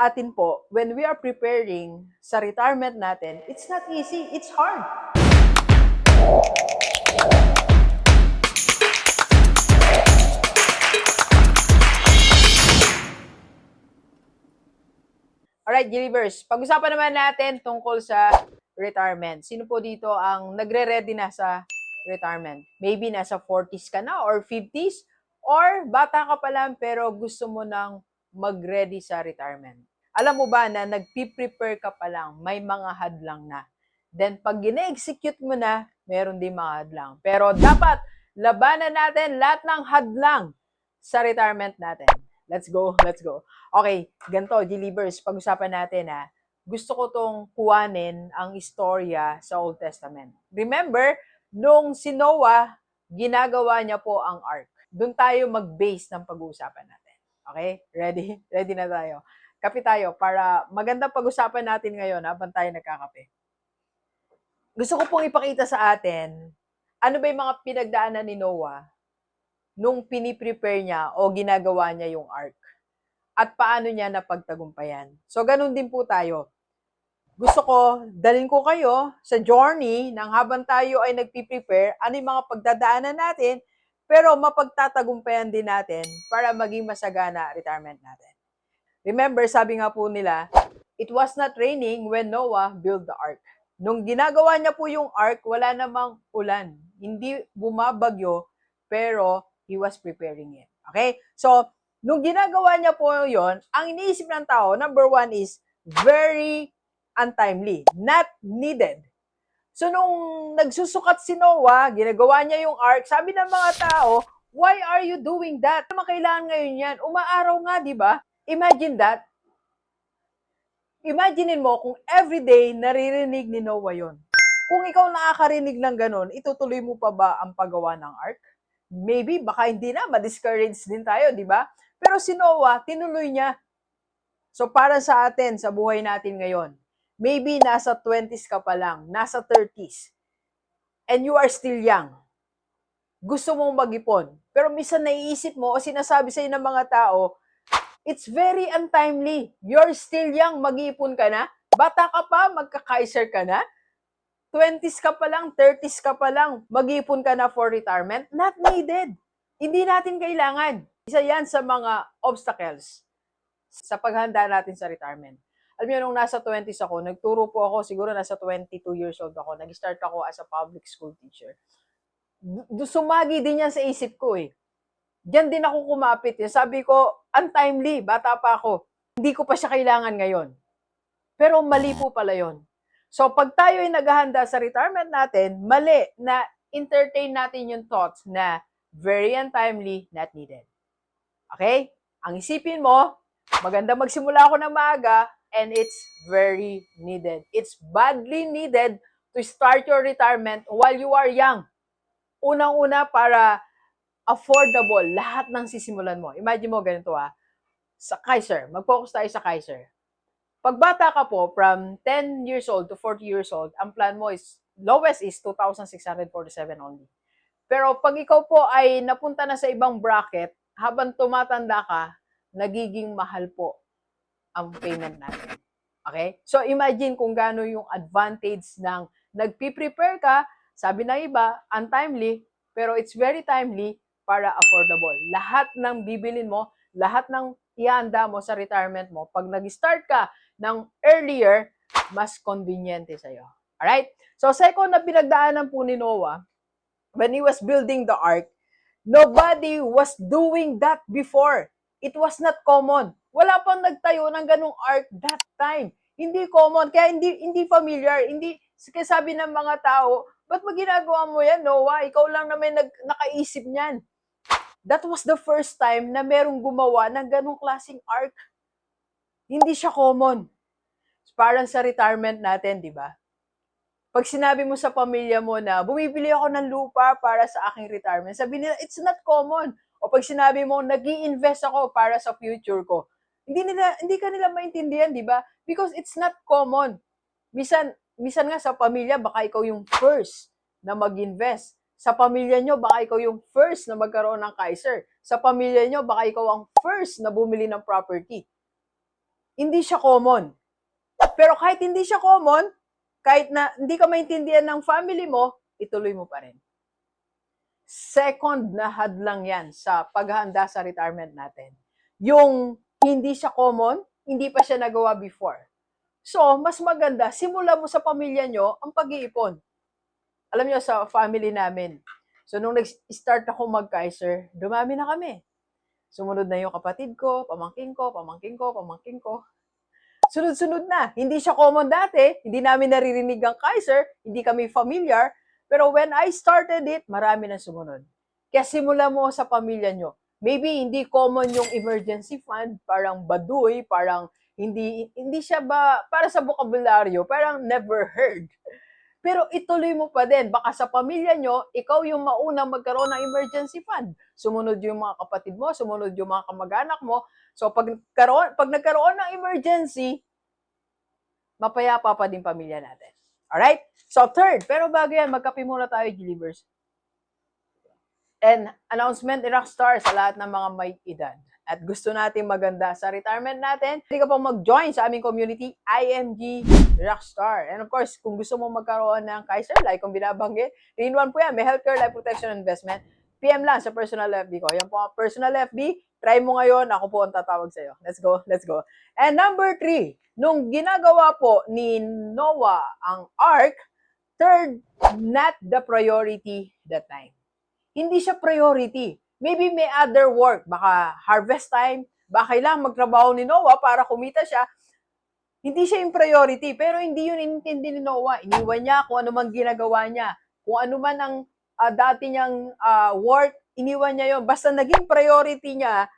atin po, when we are preparing sa retirement natin, it's not easy, it's hard. Alright, Gilivers, pag-usapan naman natin tungkol sa retirement. Sino po dito ang nagre-ready na sa retirement? Maybe nasa 40s ka na or 50s or bata ka pa lang pero gusto mo nang mag-ready sa retirement. Alam mo ba na nagpi-prepare ka pa lang, may mga hadlang na. Then pag gine-execute mo na, meron din mga hadlang. Pero dapat labanan natin lahat ng hadlang sa retirement natin. Let's go, let's go. Okay, ganito, Delivers, pag-usapan natin ha. Gusto ko tong kuwanin ang istorya sa Old Testament. Remember, nung si Noah, ginagawa niya po ang ark. Doon tayo mag-base ng pag-uusapan natin. Okay? Ready? Ready na tayo. Kape tayo para maganda pag-usapan natin ngayon habang tayo nagkakape. Gusto ko pong ipakita sa atin ano ba yung mga pinagdaanan ni Noah nung piniprepare niya o ginagawa niya yung ark at paano niya napagtagumpayan. So, ganun din po tayo. Gusto ko, dalhin ko kayo sa journey ng habang tayo ay nagpiprepare, ano yung mga pagdadaanan natin, pero mapagtatagumpayan din natin para maging masagana retirement natin. Remember, sabi nga po nila, it was not raining when Noah built the ark. Nung ginagawa niya po yung ark, wala namang ulan. Hindi bumabagyo, pero he was preparing it. Okay? So, nung ginagawa niya po yon, ang iniisip ng tao, number one is very untimely, not needed. So, nung nagsusukat si Noah, ginagawa niya yung ark, sabi ng mga tao, why are you doing that? Ano kailangan ngayon yan? Umaaraw nga, di ba? Imagine that. Imaginein mo kung everyday naririnig ni Noah yon. Kung ikaw nakakarinig ng ganun, itutuloy mo pa ba ang paggawa ng ark? Maybe, baka hindi na, ma-discourage din tayo, di ba? Pero si Noah, tinuloy niya. So para sa atin, sa buhay natin ngayon, maybe nasa 20s ka pa lang, nasa 30s, and you are still young. Gusto mong mag-ipon. Pero minsan naiisip mo o sinasabi sa'yo ng mga tao, it's very untimely. You're still young, mag-iipon ka na. Bata ka pa, magka-Kaiser ka na. 20s ka pa lang, 30s ka pa lang, mag-iipon ka na for retirement. Not needed. Hindi natin kailangan. Isa yan sa mga obstacles sa paghanda natin sa retirement. Alam niyo, nung nasa 20s ako, nagturo po ako, siguro nasa 22 years old ako, nag-start ako as a public school teacher. Sumagi din yan sa isip ko eh. Diyan din ako kumapit. Eh. Sabi ko, untimely, bata pa ako. Hindi ko pa siya kailangan ngayon. Pero mali po pala yon. So, pag tayo ay naghahanda sa retirement natin, mali na entertain natin yung thoughts na very untimely, not needed. Okay? Ang isipin mo, maganda magsimula ako ng maaga and it's very needed. It's badly needed to start your retirement while you are young. Unang-una para affordable lahat ng sisimulan mo. Imagine mo ganito ah, sa Kaiser, mag-focus tayo sa Kaiser. Pag bata ka po, from 10 years old to 40 years old, ang plan mo is, lowest is 2,647 only. Pero pag ikaw po ay napunta na sa ibang bracket, habang tumatanda ka, nagiging mahal po ang payment natin. Okay? So imagine kung gaano yung advantage ng nagpi-prepare ka, sabi ng iba, untimely, pero it's very timely para affordable. Lahat ng bibilin mo, lahat ng ihanda mo sa retirement mo, pag nag-start ka ng earlier, mas conveniente sa'yo. Alright? So, second na pinagdaanan po ni Noah, when he was building the ark, nobody was doing that before. It was not common. Wala pang nagtayo ng ganong ark that time. Hindi common. Kaya hindi hindi familiar. Hindi, kaya sabi ng mga tao, ba't mo ginagawa mo yan, Noah? Ikaw lang naman nag, nakaisip niyan. That was the first time na merong gumawa ng ganong klaseng ark. Hindi siya common. Parang sa retirement natin, di ba? Pag sinabi mo sa pamilya mo na, bumibili ako ng lupa para sa aking retirement, sabi nila, it's not common. O pag sinabi mo, nag invest ako para sa future ko, hindi nila hindi ka nila maintindihan, di ba? Because it's not common. Misan, misan nga sa pamilya, baka ikaw yung first na mag-invest. Sa pamilya nyo, baka ikaw yung first na magkaroon ng Kaiser. Sa pamilya nyo, baka ikaw ang first na bumili ng property. hindi siya common. Pero kahit hindi siya common, kahit na hindi ka maintindihan ng family mo, ituloy mo pa rin. Second na hadlang yan sa paghahanda sa retirement natin. Yung hindi siya common, hindi pa siya nagawa before. So, mas maganda, simula mo sa pamilya nyo ang pag-iipon. Alam nyo, sa family namin, so nung nag-start ako mag-Kaiser, dumami na kami. Sumunod na yung kapatid ko, pamangking ko, pamangking ko, pamangking ko. Sunod-sunod na. Hindi siya common dati, hindi namin naririnig ang Kaiser, hindi kami familiar, pero when I started it, marami na sumunod. Kaya simula mo sa pamilya nyo. Maybe hindi common yung emergency fund, parang baduy, parang hindi hindi siya ba para sa bokabularyo, parang never heard. Pero ituloy mo pa din. Baka sa pamilya nyo, ikaw yung maunang magkaroon ng emergency fund. Sumunod yung mga kapatid mo, sumunod yung mga kamag-anak mo. So pag, karoon, pag nagkaroon ng emergency, mapayapa pa din pamilya natin. Alright? So third, pero bago yan, magkape muna tayo, Gilivers. And announcement ni Rockstar sa lahat ng mga may edad. At gusto natin maganda sa retirement natin, hindi ka pong mag-join sa aming community, IMG Rockstar. And of course, kung gusto mo magkaroon ng Kaiser, like kung binabanggit, in one po yan, may healthcare, life protection, investment. PM lang sa personal FB ko. Yan po ang personal FB. Try mo ngayon, ako po ang tatawag sa'yo. Let's go, let's go. And number three, nung ginagawa po ni Noah ang Ark, third, not the priority that time. Hindi siya priority. Maybe may other work, baka harvest time, baka kailangan magtrabaho ni Noah para kumita siya. Hindi siya yung priority, pero hindi yun inintindi ni Noah. Iniwan niya kung ano man ginagawa niya. Kung ano man ang ah, dati niyang ah, work, iniwan niya yon Basta naging priority niya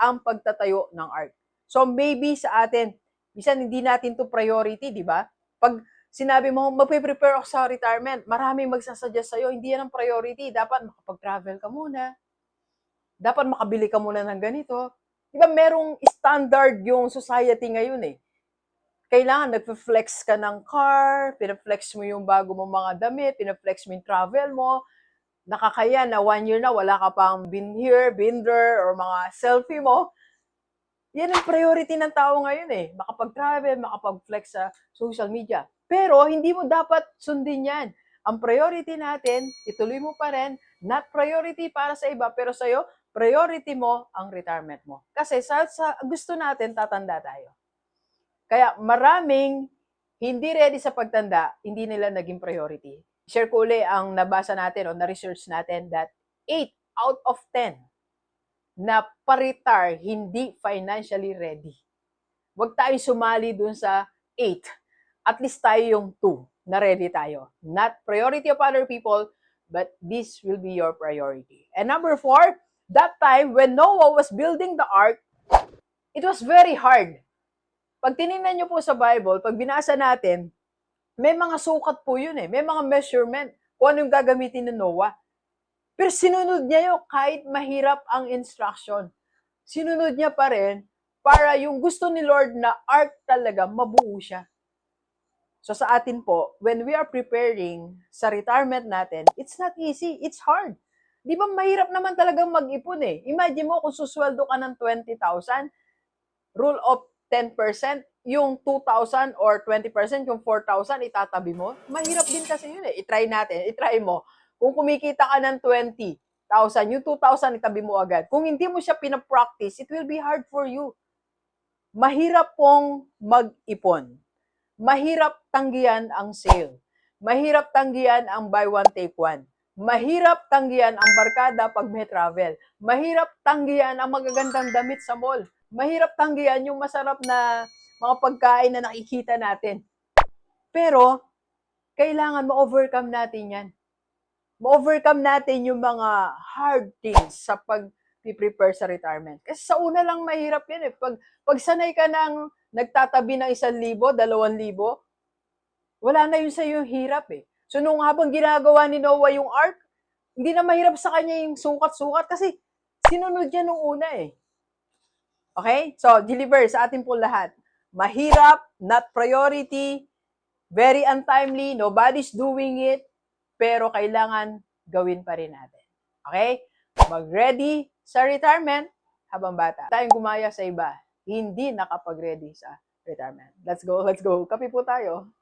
ang pagtatayo ng ark. So maybe sa atin, bisan hindi natin to priority, di ba? Pag sinabi mo, magpe-prepare ako sa retirement, maraming magsasuggest sa'yo, hindi yan ang priority. Dapat makapag-travel ka muna. Dapat makabili ka muna ng ganito. Di merong standard yung society ngayon eh. Kailangan nagpe-flex ka ng car, pinaflex mo yung bago mo mga damit, pinaflex mo yung travel mo, nakakaya na one year na wala ka pang been here, been there, or mga selfie mo. Yan ang priority ng tao ngayon eh. Makapag-travel, makapag-flex sa social media. Pero hindi mo dapat sundin yan. Ang priority natin, ituloy mo pa rin, not priority para sa iba, pero sa'yo, priority mo ang retirement mo. Kasi sa, sa gusto natin, tatanda tayo. Kaya maraming hindi ready sa pagtanda, hindi nila naging priority. Share ko uli ang nabasa natin o na-research natin that 8 out of 10 na pa-retire hindi financially ready. Huwag tayo sumali dun sa 8. At least tayo yung 2 na ready tayo. Not priority of other people, but this will be your priority. And number 4, that time when Noah was building the ark, it was very hard. Pag tinignan nyo po sa Bible, pag binasa natin, may mga sukat po yun eh. May mga measurement kung ano yung gagamitin ni Noah. Pero sinunod niya yun kahit mahirap ang instruction. Sinunod niya pa rin para yung gusto ni Lord na ark talaga mabuo siya. So sa atin po, when we are preparing sa retirement natin, it's not easy, it's hard. Di ba mahirap naman talagang mag-ipon eh. Imagine mo kung susweldo ka ng 20,000, rule of 10%, yung 2,000 or 20%, yung 4,000, itatabi mo. Mahirap din kasi yun eh. I-try natin, i-try mo. Kung kumikita ka ng 20,000, yung 2,000 itabi mo agad. Kung hindi mo siya pinapractice, it will be hard for you. Mahirap pong mag-ipon. Mahirap tanggihan ang sale. Mahirap tanggihan ang buy one, take one. Mahirap tanggihan ang barkada pag may travel. Mahirap tanggihan ang magagandang damit sa mall. Mahirap tanggihan yung masarap na mga pagkain na nakikita natin. Pero, kailangan ma-overcome natin yan. Ma-overcome natin yung mga hard things sa pag-prepare sa retirement. Kasi sa una lang mahirap yan eh. Pag, pag sanay ka ng nagtatabi ng isang libo, dalawang libo, wala na yun sa yung hirap eh. So nung habang ginagawa ni Noah yung ark, hindi na mahirap sa kanya yung sukat-sukat kasi sinunod niya nung una eh. Okay? So, deliver sa atin po lahat. Mahirap, not priority, very untimely, nobody's doing it, pero kailangan gawin pa rin natin. Okay? Mag-ready sa retirement habang bata. Tayong gumaya sa iba. hindi nakapag-ready sa retirement. Let's go, let's go. Kape po tayo.